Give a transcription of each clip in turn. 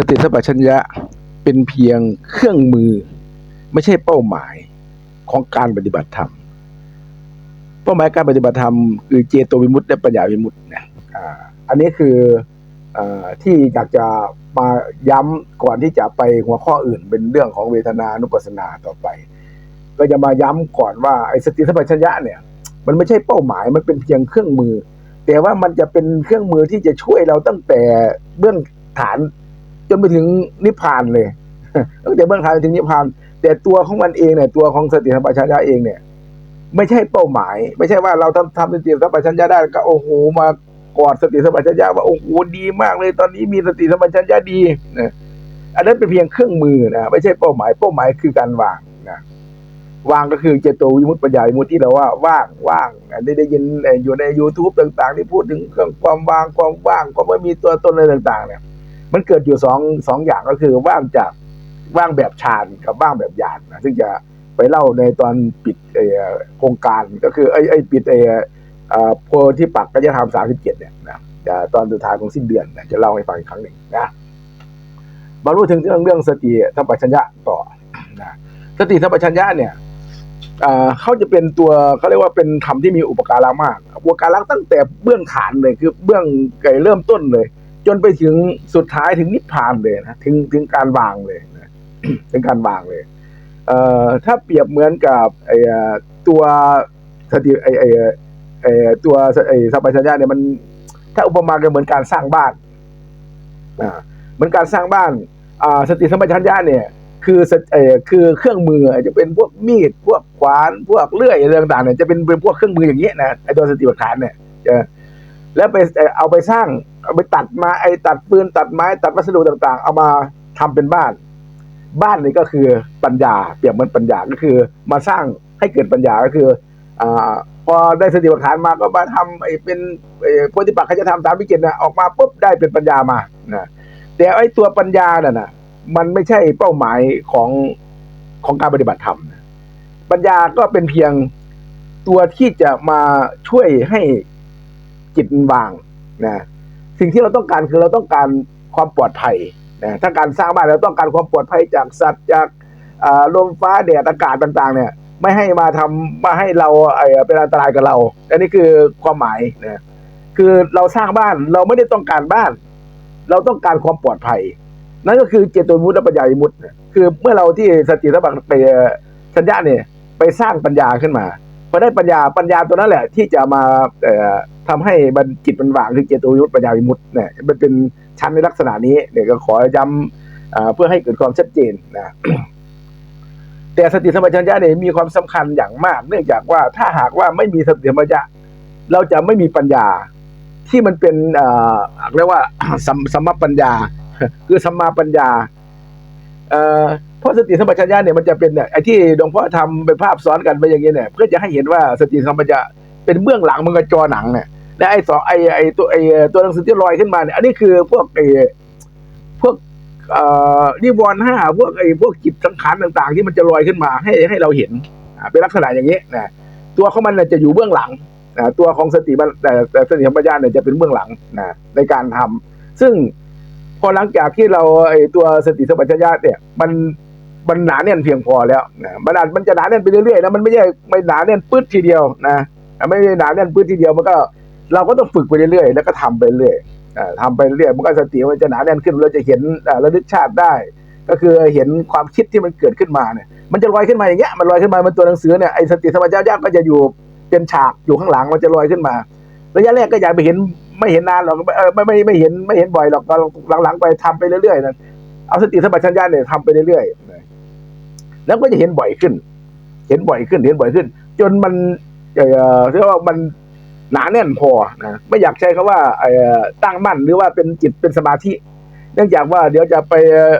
สติสัมปชัญญะเป็นเพียงเครื่องมือ ไม่ใช่เป้าหมายของการปฏิบัติธรรม เป้าหมายการปฏิบัติธรรมคือเจโตวิมุตติและปัญญาวิมุตตินะอันนี้คืออที่อยากจะมาย้ำก่อนที่จะไปหัวข้ออื่น เป็นเรื่องของเวทนานุปัสสนาต่อไป ก็จะมาย้ำก่อนว่าไอ้สติสัมปชัญญะเนี่ย มันไม่ใช่เป้าหมายมันเป็นเพียงเครื่องมือ แต่ว่ามันจะเป็นเครื่องมือที่จะช่วยเราตั้งแต่เบื้องฐาน จนไปถึงนิพพานเลยตั้งแต่เบื้องฐานจนถึงนิพพาน แต่ตัวของมันเองเนี่ยตัวของสติสัมปชัญญะเองเนี่ย ไม่ใช่เป้าหมาย ไม่ใช่ว่าเราทำทำสติสัมปชัญญะได้ก็โอ้โหมากอดสติสัมปชัญญะว่าโอ้โหดีมากเลย ตอนนี้มีสติสัมปชัญญะดีนะอันนั้นเป็นเพียงเครื่องมือนะไม่ใช่เป้าหมาย เป้าหมายคือการวางนะวางก็คือเจโตวิมุตติปัญญาวิมุตติที่เราว่าว่างว่างอันนี้ได้ยินอยู่ใน YouTube ต่าง ๆ ที่พูดถึงเครื่องความวางความว่างความไม่มีตัวตนอะไรต่าง ๆ เนี่ย มันเกิดอยู่สองสองอย่างก็คือว่างจากว่างแบบฌานกับว่างแบบญาณนะซึ่งจะไปเล่าในตอนปิดโครงการก็คือไอ้ไอ้ปิดไอ้เอ่อโพธิปักก็จะทำสามสิบเจ็ดเนี่ยนะจะตอนสุดท้ายของสิ้นเดือนนะจะเล่าให้ฟังอีกครั้งหนึ่งนะมารู้ถึงเรื่องเรื่องสติสัมปชัญญะต่อนะสติสัมปชัญญะเนี่ยเขาจะเป็นตัวเขาเรียกว่าเป็นธรรมที่มีอุปการะมากอุปการะตั้งแต่เบื้องฐานเลยคือเบื้องไก่เริ่มต้นเลย จนไปถึงสุดท้ายถึงนิพพานเลยนะถึงถึงการวางเลยนะถึงการวางเลยเอ่อถ้าเปรียบเหมือนกับไอ้ตัวสติไอ้ไอ้ไอ้ตัวไอ้สัมปชัญญะเนี่ยมัน ถ้าอุปมาก็เหมือนการสร้างบ้านอ่าเหมือนการสร้างบ้านอ่าสติสัมปชัญญะเนี่ยคือสติเอ่อคือเครื่องมือจจะเป็นพวกมีดพวกขวานพวกเลื่อยอะไรต่างๆเนี่ยจะเป็นเป็นพวกเครื่องมืออย่างเงี้ยนะไอ้ตัวสติปัฏฐานเนี่ยจะ แล้วไปเออเอาไปสร้างเอาไปตัดมาไอ้ตัดปืนตัดไม้ ตัดวัสดุต่างๆ เอามาทำเป็นบ้าน บ้านนี่ก็คือปัญญาเปรียบเหมือนปัญญาก็คือ มาสร้างให้เกิดปัญญาก็คืออ่าพอได้สติปัฏฐานมาก็มาทำไอ้เป็นไอ้โพธิปักขจะทำตามวิจิตรนะออกมาปุ๊บได้เป็นปัญญามานะแต่ไอ้ตัวปัญญาน่ะนะมันไม่ใช่เป้าหมายของของการปฏิบัติธรรมปัญญาก็เป็นเพียงตัวที่จะมาช่วยให้ จิตมันวางนะสิ่งที่เราต้องการคือเราต้องการความปลอดภัยนะถ้าการสร้างบ้านเราต้องการความปลอดภัยจากสัตว์จากลมฟ้าแดดอากาศต่าง ๆ เนี่ย ไม่ให้มาทำมาให้เราไอ้เป็นอันตรายกับเรา อันนี้คือความหมายนะคือเราสร้างบ้านเราไม่ได้ต้องการบ้าน เราต้องการความปลอดภัย นั่นก็คือเจตวิมุตติและปัญญาวิมุติคือเมื่อเราที่สติสัมปชัญญะเนี่ยไปสร้างปัญญาขึ้นมา พอได้ปัญญาปัญญาตัวนั้นแหละ ที่จะมาเอ่อทำให้มันจิตมันวางคือเจโตวิมุตติปัญญาวิมุตติเนี่ยมันเป็นชั้นในลักษณะนี้เนี่ยก็ขอย้ำอ่าเพื่อให้เกิดความชัดเจนนะแต่สติสมปชัญญะเนี่ยมีความสำคัญอย่างมาก เนื่องจากว่าถ้าหากว่าไม่มีสติสมปชัญญะเราจะไม่มีปัญญาที่มันเป็นเรียกว่าสัมมาปัญญา คือสัมมาปัญญา เอ่อเพราะสติสัมปชัญญะเนี่ยมันจะเป็นเนี่ยไอ้ที่หลวงพ่อทำเป็นภาพซ้อนกันไปอย่างเงี้ยเนี่ยเพื่อจะให้เห็นว่าสติสัมปชัญญะเป็นเบื้องหลังมันก็จอหนังเนี่ยและไอ้สองไอ้ไอ้ตัวไอ้ตัวหนังสือที่ลอยขึ้นมาเนี่ยอันนี้คือพวกไอ้พวกเอ่อนิวรณ์ห้าพวกไอ้พวกจิตสังขารต่างๆ ที่มันจะลอยขึ้นมาให้ให้เราเห็นอ่าเป็นลักษณะอย่างนี้นะตัวของมันน่ะจะอยู่เบื้องหลังนะตัวของสติมันแต่แต่สติสัมปชัญญะเนี่ยจะเป็นเบื้องหลังนะในการทำซึ่ง พอหลังจากที่เราไอ้ตัวสติสัมปชัญญะเนี่ยมันมันหนาแน่นเพียงพอแล้วนะมันอาจมันจะหนาแน่นไปเรื่อยๆนะมันไม่ใช่ไม่หนาแน่นปื๊ดทีเดียวนะไม่ได้หนาแน่นปื๊ดทีเดียวมันก็เราก็ต้องฝึกไปเรื่อยๆแล้วก็ทำไปเรื่อยอ่าทำไปเรื่อยมันก็สติมันจะหนาแน่นขึ้นเราจะเห็นระลึกชาติได้ ก็คือเห็นความคิดที่มันเกิดขึ้นมาเนี่ยมันจะลอยขึ้นมาอย่างเงี้ยมันลอยขึ้นมามันตัวหนังสือเนี่ยไอ้สติสมัญญาก็จะอยู่เป็นฉากอยู่ข้างหลังมันจะลอยขึ้นมา ระยะแรกก็อยากไปเห็น ไม่เห็นนานหรอกเออไม่ไม่ไม่เห็นไม่เห็นบ่อยหรอกหลังๆไปทำไปเรื่อยๆนะเอาสติสมัญญาเนี่ยทำไปเรื่อยๆแล้วก็จะเห็นบ่อยขึ้น เห็นบ่อยขึ้นเห็นบ่อยขึ้น จนมันเออเรียกว่ามันหนาแน่นพอนะไม่อยากใช้คำว่าเอ่อตั้งมั่นหรือว่าเป็นจิตเป็นสมาธิ เนื่องจากว่าเดี๋ยวจะไปเอ่อ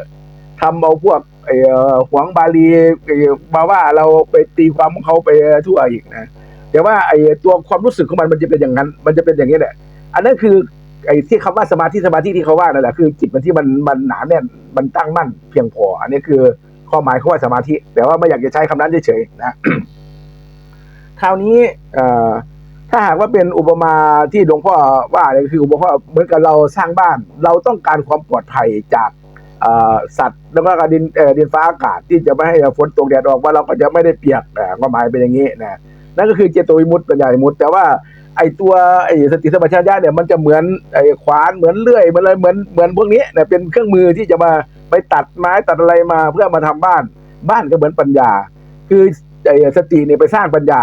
ทำเอาพวกเอ่อหวงบาลีมาว่าเราไปตีความของเขาไปทั่วอีกนะแต่ว่าไอ้ตัวความรู้สึกของมันมันจะเป็นอย่างนั้น มันจะเป็นอย่างนี้แหละ อันนั้นคือไอ้ที่คำว่าสมาธิสมาธิที่เขาว่านั่นแหละคือจิตมันที่มันมันหนาแน่นมันตั้งมั่นเพียงพอ อันนี้คือความหมายเของว่าสมาธิ แต่ว่าไม่อยากจะใช้คำนั้นเฉยๆนะคราวนี้ถ้าหากว่าเป็นอุปมาที่หลวงพ่อว่าเนี่ยคืออุปมาเหมือนกับเราสร้างบ้าน เราต้องการความปลอดภัยจากสัตว์แล้วก็ดินดินฟ้าอากาศที่จะไม่ให้ฝนตกแดดออกว่าเราก็จะไม่ได้เปียกความหมายเป็นอย่างนี้นะนั่นก็คือเจโตวิมุตติปัญญาวิมุตติแต่ว่า ไอตัวไอสติสัมปชัญญะเนี่ยมันจะเหมือนไอขวานเหมือนเลื่อยเหมือนอะไรเหมือนเหมือนพวกนี้เนี่ยเป็นเครื่องมือที่จะมาไปตัดไม้ตัดอะไรมาเพื่อมาทำบ้าน บ้านก็เหมือนปัญญา คือไอสติเนี่ยไปสร้างปัญญา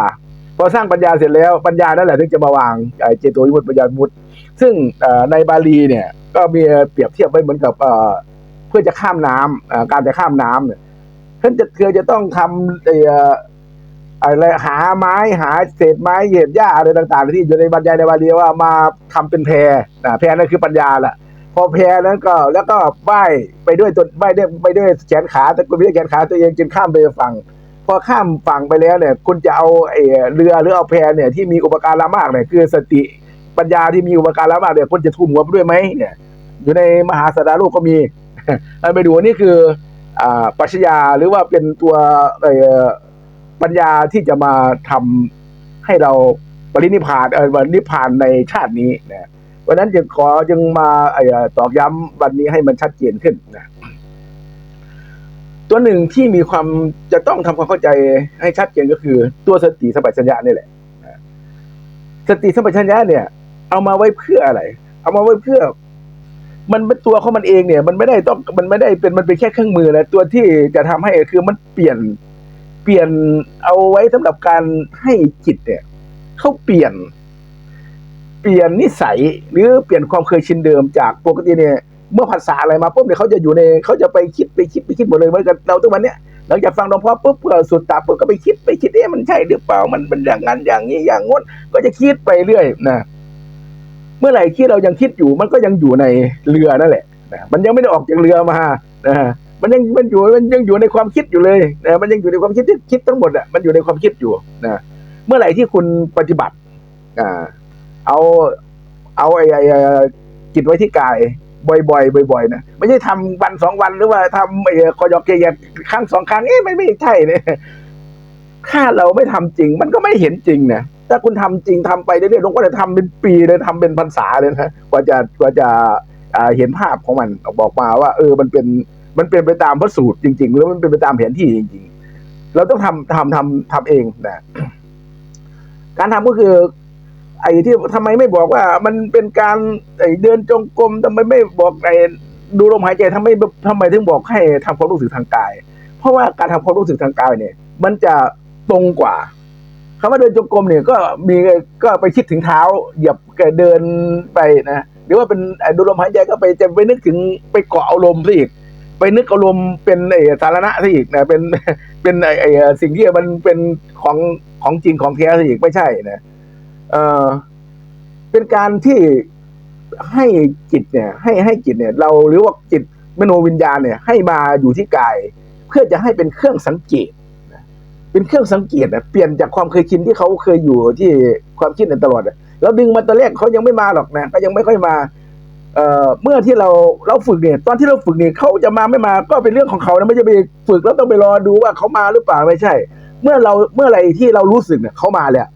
พอสร้างปัญญาเสร็จแล้วปัญญานั่นแหละถึงจะมาวางไอเจโตวิมุตติปัญญามุตติซึ่งในบาลีเนี่ยก็มีเปรียบเทียบไว้เหมือนกับเอ่อเพื่อจะข้ามน้ำเอ่อการจะข้ามน้ำเนี่ยท่านจะคือจะต้องทำไอะไรหาไม้หาเศษไม้เหยียบหญ้าอะไรต่างๆ ที่อยู่ในบรรยายในบาลีว่ามาทำเป็นแพรนะแพรนั่นคือปัญญาแหละพอแพรนั้นก็แล้วก็ว่ายไปด้วยตัวว่ายด้ไปด้วยแขนขาแต่คุณไม่ได้แขนขาตัวเองจนข้ามไปฝั่งพอข้ามฝั่งไปแล้วเนี่ย คุณจะเอาไอ้เรือหรือเอาแพรเนี่ยที่มีอุปการะมากเนี่ยคือสติปัญญาที่มีอุปการะมากเนี่ยคุณจะทุ่มหัวไปด้วยไหมเนี่ย อยู่ในมหาสดาโลกก็มีไปดูนี่คืออ่าปัชญาหรือว่าเป็นตัวเอ่อ ปัญญาที่จะมาทำให้เราปรินิพานเออวันนิพานในชาตินี้นะวันนั้นจึงขอจึงมาอตอกย้ำวันนี้ให้มันชัดเจนขึ้นนะตัวหนึ่งที่มีความจะต้องทำความเข้าใจให้ชัดเจนก็คือ ตัวสติสัมปชัญญะนี่แหละสติสัมปชัญญะเนี่ย เอามาไว้เพื่ออะไร เอามาไว้เพื่อ มันเป็นตัวของมันเองเนี่ย มันไม่ได้ต้องมันไม่ได้เป็นมันเป็นแค่เครื่องมือนะตัวที่จะทำให้คือมันเปลี่ยน เปลี่ยนเอาไว้สำหรับการให้จิตเนี่ยเขาเปลี่ยน เปลี่ยนนิสัยหรือเปลี่ยนความเคยชินเดิมจากปกติเนี่ยเมื่อภาษาอะไรมาปุ๊บเนี่ยเขาจะอยู่ในเขาจะไปคิดไปคิดไปคิดหมดเลยเหมือนกับเราทุกวันเนี้ยหลังจากฟังหลวงพ่อปุ๊บเออสุดตาปุ๊บก็ไปคิดไปคิดเอ๊ะมันใช่หรือเปล่ามันเป็นอย่างนั้นอย่างนี้อย่างงดก็จะคิดไปเรื่อยนะเมื่อไหร่ที่เรายังคิดอยู่มันก็ยังอยู่ในเรือนั่นแหละนะมันยังไม่ได้ออกจากเรือมานะ มันยังมันอยู่มันยังอยู่ในความคิดอยู่เลยนะมันยังอยู่ในความคิดที่คิดทั้งหมดอะมันอยู่ในความคิดอยู่นะเมื่อไหร่ที่คุณปฏิบัติอ่าเอาเอาไอ้ไอ้จิตไว้ที่กาย บ่อยๆบ่อยๆนะไม่ใช่ทำวันสองวันหรือว่าทำไอ้คอยอกเกยครั้งสองครั้งเอ๊ะไม่ไม่ใช่เนี่ยถ้าเราไม่ทำจริง มันก็ไม่เห็นจริงนะถ้าคุณทำจริงทำไปเรื่อยๆหลงพ่อจะทำเป็นปีเลยทำเป็นพรรษาเลยนะกว่าจะกว่าจะเห็นภาพของมันบอกมาว่า เออมันเป็น มันเป็นไปตามพระสูตรจริงๆหรือมันเป็นไปตามแผนที่จริง ๆ เราต้องทำทำทำทำเองนะการทำก็คือ ไอ้ที่ทำไมไม่บอกว่า มันเป็นการไอ้เดินจงกรมทำไมไม่บอกไอ้ดูลมหายใจทำไมทำไมถึงบอกให้ทำความรู้สึกทางกาย เพราะว่าการทำความรู้สึกทางกายเนี่ย มันจะตรงกว่าคำว่าเดินจงกรมเนี่ยก็มีก็ไปคิดถึงเท้าเหยียบเดินไปนะหรือว่าเป็นดูลมหายใจก็ไปจะไปนึกถึงไปเกาะอารมณ์ซะอีก ไปนึกอารมณ์เป็นไอ้สารณะซะอีกนะเป็นเป็นไอ้สิ่งที่มันเป็นของของจริงของแท้ซะอีกไม่ใช่นะเออเป็นการที่ให้จิตเนี่ย ให้ให้จิตเนี่ย เราหรือว่าจิตมโนวิญญาณเนี่ย ให้มาอยู่ที่กาย เพื่อจะให้เป็นเครื่องสังเกตเป็นเครื่องสังเกตนะเปลี่ยนจากความเคยชินที่เขาเคยอยู่ที่ความคิดในตลอดอะเราดึงมาตอนแรกเขายังไม่มาหรอกนะก็ยังไม่ค่อยมา เอ่อเมื่อที่เราเราฝึกเนี่ยตอนที่เราฝึกเนี่ยเขาจะมาไม่มาก็เป็นเรื่องของเขานะไม่ใช่ไปฝึกแล้วต้องไปรอดูว่าเขามาหรือเปล่าไม่ใช่ เมื่อเราเมื่อไรที่เรารู้สึกเนี่ยเขามาแล้ว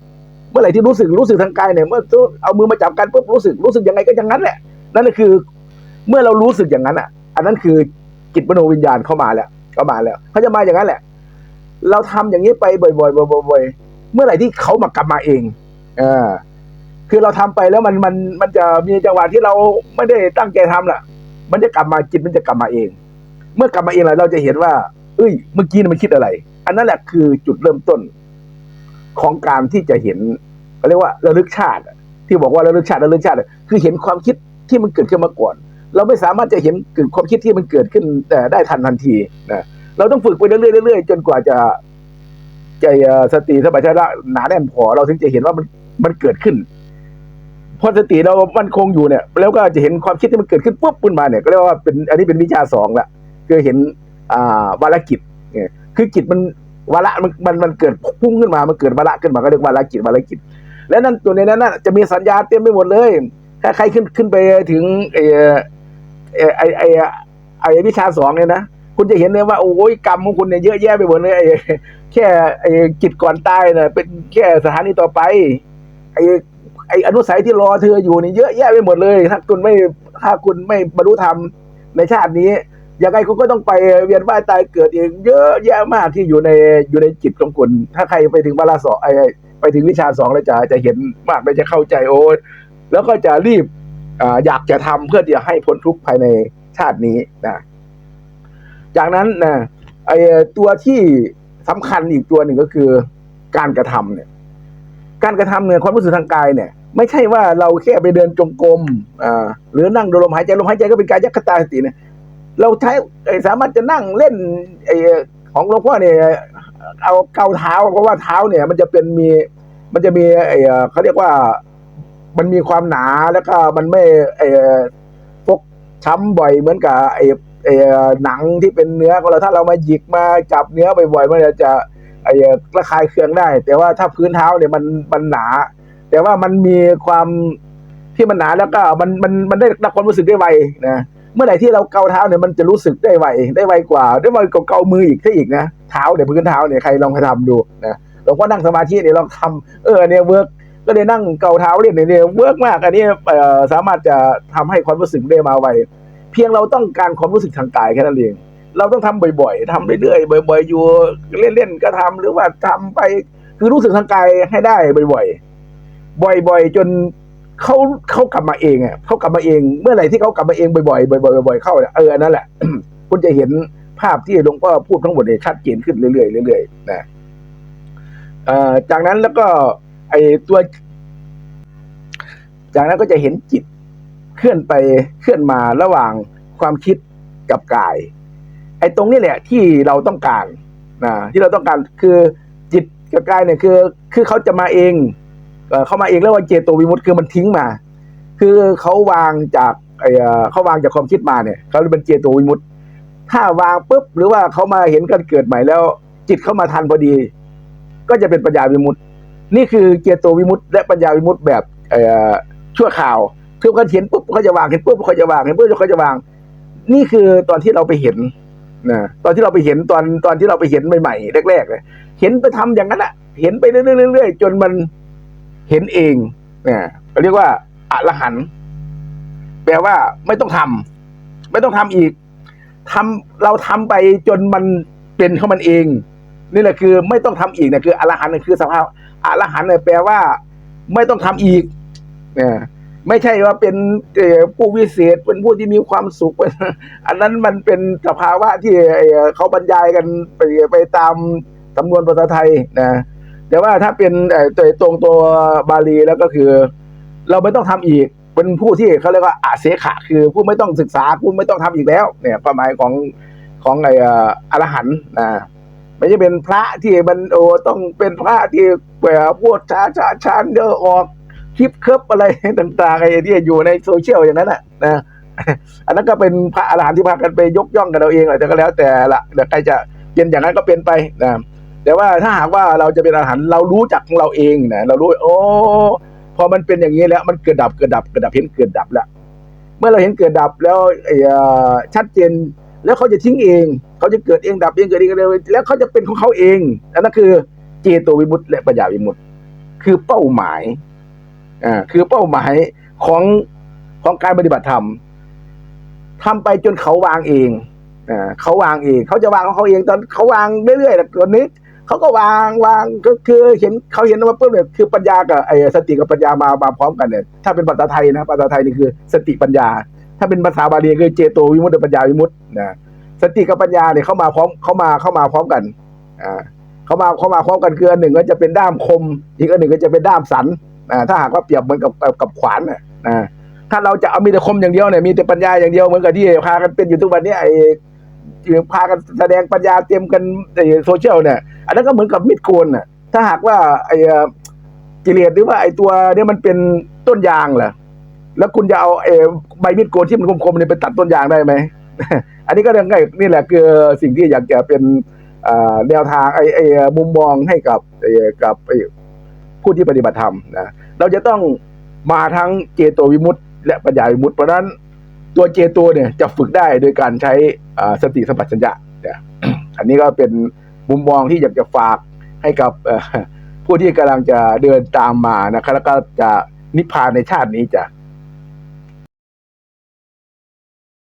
เมื่อไหร่ที่รู้สึกรู้สึกทางกายเนี่ยเมื่อเอามือมาจับกันปุ๊บรู้สึกรู้สึกยังไงก็อย่างนั้นแหละ นั่นก็คือ เมื่อเรารู้สึกอย่างนั้นอะ อันนั้นคือจิตมโนวิญญาณเข้ามาแล้วเข้ามาแล้วเขาจะมาอย่างนั้นแหละ เราทำอย่างนี้ไปบ่อยๆบ่อยๆเมื่อไหร่ที่เขามากลับมาเอง เออ คือเราทำไปแล้วมันมันมันจะมีจังหวะที่เราไม่ได้ตั้งใจทำล่ะ มันจะกลับมาจิตมันจะกลับมาเอง เมื่อกลับมาเองแล้วเราจะเห็นว่า เอ้ย เมื่อกี้มันคิดอะไร อันนั้นแหละคือจุดเริ่มต้นของการที่จะเห็นเขาเรียกว่าระลึกชาติ ที่บอกว่าระลึกชาติระลึกชาติ คือเห็นความคิดที่มันเกิดขึ้นมาก่อน เราไม่สามารถจะเห็นเกิดความคิดที่มันเกิดขึ้นแต่ได้ทันทันทีนะเราต้องฝึกไปเรื่อยๆจนกว่าจะใจสติสมัชัญญะหนาแน่นพอเราถึงจะเห็นว่ามันมันเกิดขึ้น พอสติเรามันคงอยู่เนี่ย แล้วก็จะเห็นความคิดที่มันเกิดขึ้นปุ๊บขึ้นมาเนี่ยก็เรียกว่าเป็นอันนี้เป็นวิชาสองละคือเห็นอ่าวาระกิจเนี่ยคือจิตมันวาระมันมันมันเกิดพุ่งขึ้นมามันเกิดวาระขึ้นมาก็เรียกวาระจิตวาระจิตและนั่นตัวในนั้นน่ะจะมีสัญญาเต็มไปหมดเลย ถ้าใครขึ้นขึ้นไปถึงไอ้ไอ้ไอ้ไอ้วิชาสองเนี่ยนะคุณจะเห็นเลยว่าโอ้ยกรรมของคุณเนี่ยเยอะแยะไปหมดเลยไอ้แค่ไอ้จิตก่อนตายเนี่ยเป็นแค่สถานีต่อไปไอ้ ไอ้อนุสัยที่รอเธออยู่นี่เยอะแยะไปหมดเลย ถ้าคุณไม่ถ้าคุณไม่บรรลุธรรมในชาตินี้ยังไงคุณก็ต้องไปเวียนว่ายตายเกิดเอีกเยอะแยะมากที่อยู่ในอยู่ในจิตของคุณ ถ้าใครไปถึงวาระสองไอ้ไปถึงวิชาสองแล้วจะจะเห็นมากเลยจะเข้าใจโอ้แล้วก็จะรีบอ่าอยากจะทำเพื่อที่จะให้พ้นทุกข์ภายในชาตินี้นะจากนั้นนะไอ้ตัวที่สำคัญอีกตัวหนึ่งก็คือการกระทำเนี่ย การกระทำเนี่ยความรู้สึกทางกายเนี่ย ไม่ใช่ว่าเราแค่ไปเดินจงกรมอ่าหรือนั่งดูลมหายใจลมหายใจก็เป็นกายยัคตาสติเนี่ยเราใช้สามารถจะนั่งเล่นไอของหลวงพ่อเนี่ยเอาเกาเท้าเพราะว่าเท้าเนี่ย มันจะเป็นมีมันจะมีไอเอ่อเขาเรียกว่ามันมีความหนาแล้วก็มันไม่ไอฟกช้ำบ่อยเหมือนกับไอ้ไอหนังที่เป็นเนื้อของเราถ้าเรามาหยิกมาจับเนื้อบ่อยๆมันจะไอระคายเคืองได้ แต่ว่าถ้าพื้นเท้าเนี่ยมันมันหนา แต่ว่ามันมีความที่มันหนาแล้วก็มันมันมันได้รับความรู้สึกได้ไวนะเมื่อไหร่ที่เราเกาเท้าเนี่ยมันจะรู้สึกได้ไวได้ไวกว่า ได้ไวกว่าเกามืออีกซะอีกนะเท้าเนี่ยพื้นเท้าเนี่ยใครลองไปทำดูนะหลวงพ่อนั่งสมาธิเนี่ยลองทำเออเนี่ยเวิร์กก็เลยนั่งเกาเท้าเล่นเนี่ยเนี่ยเวิร์กมากอันนี้สามารถจะทำให้ความรู้สึกได้มาไวเพียงเราต้องการความรู้สึกทางกายแค่นั้นเองเราต้องทำบ่อยๆทำเรื่อยๆบ่อย ๆ อยู่เล่นๆก็ทำหรือว่าทำไปคือรู้สึกทางกายให้ได้บ่อย ๆ บ่อยๆ จนเขาเขากลับมาเองอะเขากลับมาเอง เมื่อไหร่ที่เขากลับมาเองบ่อยๆบ่อยๆบ่อยๆเข้าเนี่ยเออนั่นแหละคุณจะเห็นภาพที่หลวงพ่อพูดทั้งหมดเนี่ยชัดเจนขึ้นเรื่อยๆเรื่อยๆนะจากนั้นแล้วก็ ไอตัว จากนั้นก็จะเห็นจิตเคลื่อนไปเคลื่อนมาระหว่างความคิดกับกาย ไอ้ตรงนี้แหละที่เราต้องการนะที่เราต้องการคือจิตกับกายเนี่ยคือ คือเขาจะมาเอง เอ่อเขามาเองแล้วว่าเจโตวิมุตต์คือมันทิ้งมา คือเขาวางจากไอ้เขาวางจากความคิดมาเนี่ยเขาเรียกเป็นเจโตวิมุตต์ถ้าวางปุ๊บหรือว่าเขามาเห็นกันเกิดใหม่แล้ว จิตเข้ามาทันพอดี ก็จะเป็นปัญญาวิมุตต์นี่คือเจโตวิมุตต์และปัญญาวิมุตต์แบบชั่วคราวคือเขาเห็นปุ๊บเขาจะวางเห็นปุ๊บเขาจะวางเห็นปุ๊บเขาจะวาง นี่คือตอนที่เราไปเห็นนะตอนที่เราไปเห็นตอนตอนที่เราไปเห็นใหม่ๆแรกๆเลยเห็นไปทำอย่างนั้นอะเห็นไปเรื่อยๆจนมัน เห็นเองเนี่ยเขาเรียกว่าอรหันแปลว่าไม่ต้องทำไม่ต้องทำอีกทำเราทำไปจนมันเป็นของมันเอง นี่แหละคือ ไม่ต้องทำอีกเนี่ยคืออรหันต์เนี่ยคือสภาพอรหันต์เนี่ยแปลว่า ไม่ต้องทำอีกเนี่ยไม่ใช่ว่าเป็นผู้วิเศษเป็นผู้ที่มีความสุข อันนั้นมันเป็นสภาวะที่เอ่อเขาบรรยายกันไปไปตามสำนวนภาษาไทยนะ แต่ว่าถ้าเป็นเอ่ตัวตรงตัวบาลีแล้วก็คือ เราไม่ต้องทำอีก เป็นผู้ที่เขาเรียกว่าอาเสขะ คือผู้ไม่ต้องศึกษาผู้ไม่ต้องทำอีกแล้ว เนี่ยความหมายของของไอ้อรหันต์นะไม่ใช่เป็นพระที่มันโอ้ต้องเป็นพระที่แบบพูดช้าช้าชานเยอะออกคลิปเคิบอะไรต่างๆไอ้ที่อยู่ในโซเชียลอย่างนั้นน่ะนะอันนั้นก็เป็นพระอรหันต์ที่พากันไปยกย่องกันเราเองแหละแต่ก็แล้วแต่ละเดี๋ยวใครจะเป็นอย่างนั้นก็เป็นไปนะ แต่ว่าถ้าหากว่าเราจะเป็นอรหันต์เรารู้จักของเราเองนะเรารู้โอ้พอมันเป็นอย่างนี้แล้วมันเกิดดับเกิดดับเกิดดับเห็นเกิดดับแล้วเมื่อเราเห็นเกิดดับแล้วชัดเจนแล้วเขาจะทิ้งเอง เขาจะเกิดเองดับเองเกิดเองเลยแล้วเขาจะเป็นของเขาเองอันนั้นคือเจโตวิมุตและปัญญาวิมุตคือเป้าหมายอ่าคือเป้าหมายของของการปฏิบัติธรรมทำไปจนเขาวางเองอ่าเขาวางเอง เขาจะวางของเขาเองตอนเขาวางเรื่อยๆแต่ตอนนี้ เขาก็วางวางก็คือเห็นเขาเห็นว่าปุ๊บเนี่ยคือปัญญากับไอ้สติกับปัญญามามาพร้อมกันเนี่ยถ้าเป็นภาษาไทยนะภาษาไทยนี่คือสติปัญญา ถ้าเป็นภาษาบาลีคือเจโตวิมุตติปัญญาวิมุตตินะสติกับปัญญาเนี่ยเข้ามาพร้อมเข้ามาเข้ามาพร้อมกันอ่าเข้ามาเข้ามาพร้อมกันคืออันหนึ่งก็จะเป็นด้ามคม อีกอันหนึ่งก็จะเป็นด้ามสันอ่าถ้าหากว่าเปรียบเหมือนกับกับขวานนะอ่าถ้าเราจะเอามีแต่คมอย่างเดียวเนี่ยมีแต่ปัญญาอย่างเดียวเหมือนกับที่พากันเป็นอยู่ทุกวันนี้ไอ้ พากันแสดงปัญญาเตรียมกันในโซเชียลเนี่ยอันนั้นก็เหมือนกับมีดโกนน่ะถ้าหากว่าไอ้กิเลสหรือว่าไอ้ตัวเนี่ยมันเป็นต้นยางเหรอแล้วคุณจะเอาเอใบมีดโกนที่มันคมๆเนี่ยไปตัดต้นยางได้ไหมอันนี้ก็เรื่องง่ายนี่แหละคือสิ่งที่อยากจะเป็นแนวทางไอ้ไอ้มุมมองให้กับกับผู้ที่ปฏิบัติธรรมนะเราจะต้องมาทั้งเจโตวิมุตติและปัญญาวิมุตติเพราะฉะนั้น ตัวเจตัวเนี่ยจะฝึกได้โดยการใช้สติสัมปชัญญะเนี่ยอันนี้ก็เป็นมุมมองที่อยากจะฝากให้กับผู้ที่กำลังจะเดินตามมานะครับแล้วก็จะนิพพานในชาตินี้จ้ะ